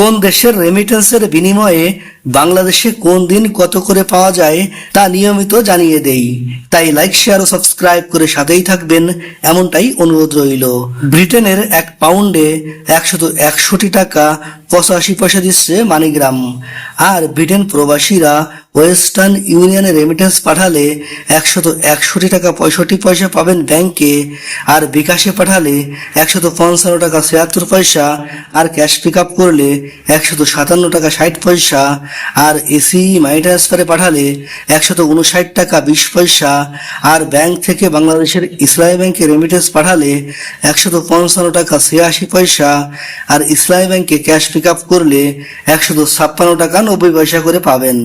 কোন দেশের রেমিটেন্সের বিনিময়ে বাংলাদেশে কোন দিন কত করে পাওয়া যায় তা নিয়মিত জানিয়ে দেই। তাই লাইক শেয়ার ও সাবস্ক্রাইব করে সাথেই থাকবেন, এমনটাই অনুরোধ রইল। ব্রিটেনের এক পাউন্ডে একশত একষট্টি টাকা পঁচাশি পয়সা দিচ্ছে মানিগ্রাম। আর ব্রিটেন প্রবাসীরা ওয়েস্টার্ন ইউনিয়নে রেমিটেন্স পাঠালে একশত একষট্টি টাকা পঁয়ষট্টি পয়সা পাবেন ব্যাংকে, আর বিকাশে পাঠালে একশত পঞ্চান্ন টাকা ছিয়াত্তর পয়সা, আর ক্যাশ পিক আপ করলে একশত সাতান্ন টাকা ষাট পয়সা, আর এসি মানি ট্রান্সফারে পাঠালে একশত উনষাট টাকা বিশ পয়সা, আর ব্যাংক থেকে বাংলাদেশের ইসলামী ব্যাংকে রেমিটেন্স পাঠালে একশত পঞ্চান্ন টাকা ছিয়াশি পয়সা, আর ইসলামী ব্যাংকে ক্যাশ পিক আপ করলে একশত ছাপ্পান্ন টাকা নব্বই পয়সা করে পাবেন।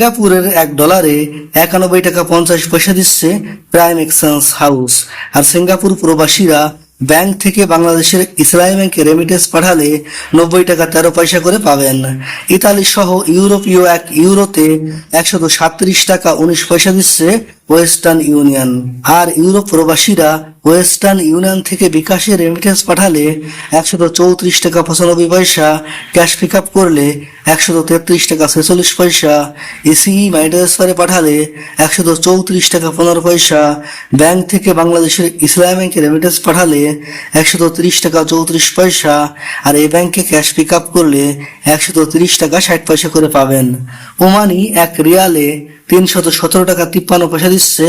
সিঙ্গাপুরের এক ডলারে একানব্বই টাকা পঞ্চাশ পয়সা দিচ্ছে প্রাইম এক্সচেঞ্জ হাউস। আর সিঙ্গাপুর প্রবাসীরা ব্যাংক থেকে বাংলাদেশের ইসলামী ব্যাংকে রেমিটেন্স পাঠালে নব্বই টাকা তেরো পয়সা করে পাবেন। ইতালি সহ ইউরোপীয় এক ইউরোতে একশত সাতত্রিশ টাকা উনিশ পয়সা দিচ্ছে ওয়েস্টার্ন ইউনিয়ন। আর ইউরোপ প্রবাসীরা ওয়েস্টার্ন ইউনিয়ন থেকে বিকাশে রেমিটেন্স পাঠালে একশত চৌত্রিশ টাকা পঁচানব্বই পয়সা ক্যাশ পিক আপ করলে একশত তেত্রিশ টাকা ছেচল্লিশ পয়সা এসিই মানি ট্রান্সফারে পাঠালে একশত চৌত্রিশ টাকা পনেরো পয়সা ব্যাংক থেকে বাংলাদেশের ইসলাম ব্যাংকে রেমিটেন্স পাঠালে একশত তিরিশ টাকা চৌত্রিশ পয়সা, আর এই ব্যাংকে ক্যাশ পিক আপ করলে একশত তিরিশ টাকা ষাট পয়সা করে পাবেন। ওমানি এক রিয়ালে তিনশত সতেরো টাকা তিপ্পান্ন পয়সা দিচ্ছে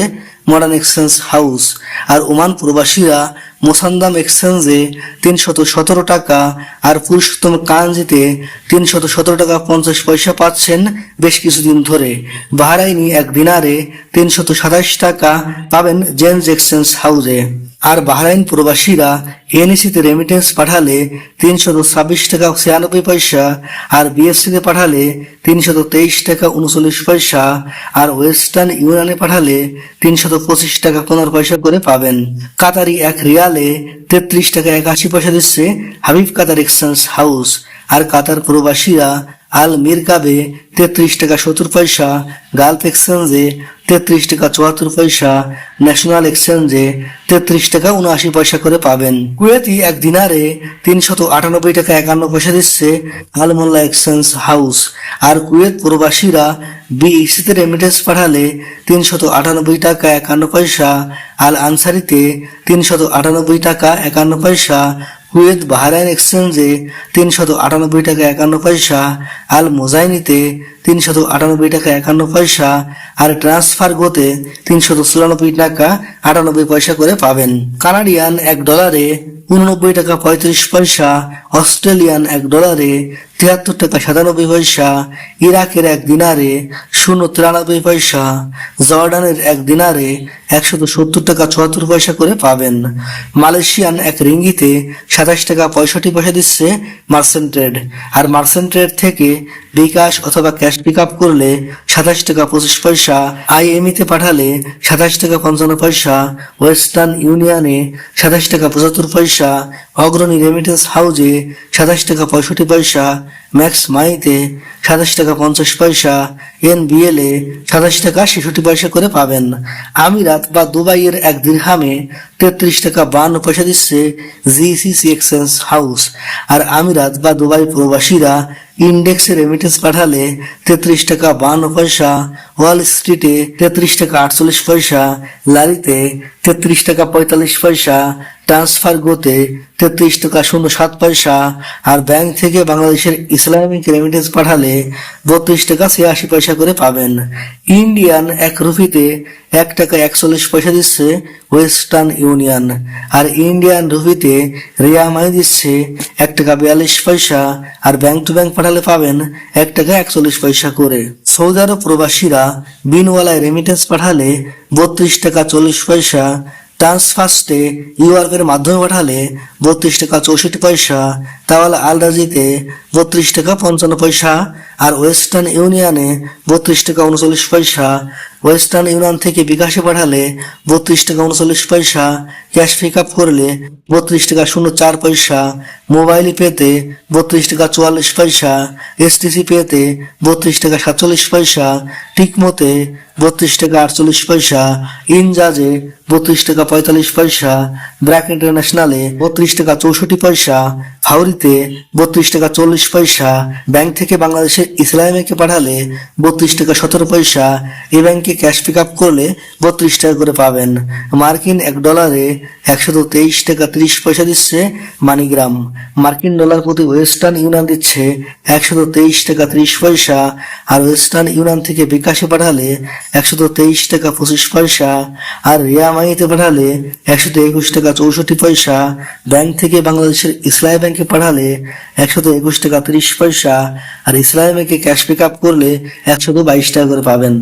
মডার্ন এক্সচেঞ্জ হাউস আর ওমান প্রবাসীরা মোসান্দাম এক্সচেঞ্জে তিনশত সতেরো টাকা আর পুরুষোত্তম কাঞ্জিতে তিনশত সতেরো টাকা পঞ্চাশ পয়সা পাচ্ছেন বেশ কিছুদিন ধরে। বাহারাইনি এক দিনারে তিনশত সাতাশ টাকা পাবেন জেন্স এক্সচেঞ্জ হাউসে আর বাহরাইন প্রবাসীরা এনএসিতে রেমিটেন্স পাঠালে তিনশত ছাব্বিশ টাকা ছিয়ানব্বই পয়সা আর বিএফসিতে পাঠালে তিনশত তেইশ টাকা উনচল্লিশ পয়সা আর ওয়েস্টার্ন ইউনিয়নে পাঠালে তিনশত পঁচিশ টাকা পনেরো পয়সা করে পাবেন। কাতারি এক রিয়ালে তেত্রিশ টাকা একাশি পয়সা দিচ্ছে হাবিব কাতার এক্সচেঞ্জ হাউস। আর কাতার প্রবাসীরা আল মিরকাবে তেত্রিশ টাকা সত্তর পয়সা, গালফ এক্সচেঞ্জে তেত্রিশ টাকা চুয়াত্তর পয়সা, ন্যাশনাল এক্সচেঞ্জে তেত্রিশ টাকা উনআশি পয়সা করে পাবেন। কুয়েতি এক দিনারে তিনশত আটানব্বই টাকা একান্ন পয়সা দিচ্ছে আলমোল্লা এক্সচেঞ্জ হাউস। আর কুয়েত প্রবাসীরা বিইসিতে রেমিটেন্স পাঠালে তিনশত আটানব্বই টাকা একান্ন পয়সা, আল আনসারিতে তিনশত আটানব্বই টাকা একান্ন পয়সা কুয়েত বাহরাইন এক্সচেঞ্জে তিনশত আটানব্বই টাকা একান্ন পয়সা, আল মোজাইনিতে তিনশত আটানব্বই টাকা একান্ন পয়সা, আর ট্রান্সফার গোতে তিনশত চুরানব্বই টাকা আটানব্বই পয়সা করে পাবেন। কানাডিয়ান এক ডলারে উননব্বই টাকা পঁয়ত্রিশ পয়সা, অস্ট্রেলিয়ান এক ডলারে তিয়াত্তর টাকা সাতানব্বই পয়সা, ইরাকের এক দিনারে শূন্য তিরানব্বই পয়সা, জর্ডানের এক দিনারে একশত সত্তর টাকা চুয়াত্তর পয়সা করে পাবেন। মালয়েশিয়ান এক রিঙ্গিতে সাতাশ টাকা পঁয়ষট্টি পয়সা দিচ্ছে মার্সেন্ট ট্রেড। আর মার্সেন্ট ট্রেড থেকে বিকাশ অথবা ক্যাশ পিক আপ করলে সাতাশ টাকা পঁচিশ পয়সা, আইএমইতে পাঠালে সাতাশ টাকা পঞ্চান্ন পয়সা, ওয়েস্টার্ন ইউনিয়নে সাতাশ টাকা পঁচাত্তর পয়সা, অগ্রণী রেমিটেন্স হাউজে সাতাশ টাকা পঁয়ষট্টি পয়সা ম্যাক্স মাইতে সাতাশ টাকা পঞ্চাশ পয়সা এন বিএলে সাতাশ টাকা ছেষট্টি পয়সা করে পাবেন। আমিরাত বা দুবাইয়ের এক দীর্ঘামে তেত্রিশ টাকা বান্ন পয়সা দিচ্ছে জিসিসি এক্সচেঞ্জ হাউস। আর আমিরাত বা দুবাই প্রবাসীরা ইন্ডেক্সে রেমিটেন্স পাঠালে তেত্রিশ টাকা বান্ন পয়সা, ওয়াল স্ট্রিটে তেত্রিশ টাকা আটচল্লিশ পয়সা, লারিতে তেত্রিশ টাকা পঁয়তাল্লিশ পয়সা ট্রান্সফার গোতে তেত্রিশ টাকা শূন্য সাত পয়সা আর ব্যাংক থেকে বাংলাদেশের ইসলামিক রেমিটেন্স পাঠালে বত্রিশ টাকা ছিয়াশি পয়সা করে পাবেন। ইন্ডিয়ান এক রুপিতে এক টাকা একচল্লিশ পয়সা দিচ্ছে ওয়েস্টার্ন ইউনিয়ন আর ইন্ডিয়ান রুপিতে রিয়া মানি দিচ্ছে এক টাকা বিয়াল্লিশ পয়সা আর ব্যাংক টু ব্যাংক পাঠালে পাবেন এক টাকা একচল্লিশ পয়সা করে। সৌদি আরব প্রবাসীরা বিনওয়ালায় রেমিটেন্স পাঠালে বত্রিশ টাকা চল্লিশ পয়সা ট্রান্সফার্স্টে ইউআরকের মাধ্যমে পাঠালে বত্রিশ টাকা চৌষট্টি পয়সা, তাহলে আলরাজিতে বত্রিশ টাকা পঞ্চান্ন পয়সা আর ওয়েস্টার্ন ইউনিয়নে বত্রিশ টাকা উনচল্লিশ পয়সা ওয়েস্টার্ন ইউনিয়ন থেকে বিকাশে পাঠালে বত্রিশ টাকা উনচল্লিশ পয়সা, ক্যাশ পিক আপ করলে বত্রিশ টাকা শূন্য চার পয়সা, মোবাইল পেতে বত্রিশ টাকা চুয়াল্লিশ পয়সা, এসটিসি পেতে বত্রিশ টাকা সাতচল্লিশ পয়সা, টিকমতে বত্রিশ টাকা আটচল্লিশ পয়সা, ইনজাজে বত্রিশ টাকা পঁয়তাল্লিশ পয়সা, ব্র্যাক ইন্টারন্যাশনালে বত্রিশ টাকা চৌষট্টি পয়সা, হাউরিতে বত্রিশ টাকা চল্লিশ পয়সা, ব্যাংক থেকে বাংলাদেশের ইসলামী ব্যাংকে পাঠালে বত্রিশ টাকা সতেরো পয়সা, এ ব্যাংকে ক্যাশ পিক আপ করলে বত্রিশ টাকা করে পাবেন। মার্কিন এক ডলারে একশত তেইশ টাকা ত্রিশ পয়সা দিচ্ছে মানিগ্রাম। মার্কিন ডলার প্রতি ওয়েস্টার্ন ইউনিয়ন দিচ্ছে একশত তেইশ টাকা ত্রিশ পয়সা, আর ওয়েস্টার্ন ইউনিয়ন থেকে বিকাশে পাঠালে একশত তেইশ টাকা পঁচিশ পয়সা, আর রিয়ামাইতে পাঠালে একশত একুশ টাকা চৌষট্টি পয়সা, ব্যাংক থেকে বাংলাদেশের ইসলামী ব্যাংকে পাঠালে একশত একুশ টাকা ত্রিশ পয়সা, আর ইসলামী ব্যাংকে ক্যাশ পিক আপ করলে একশত বাইশ টাকা করে পাবেন।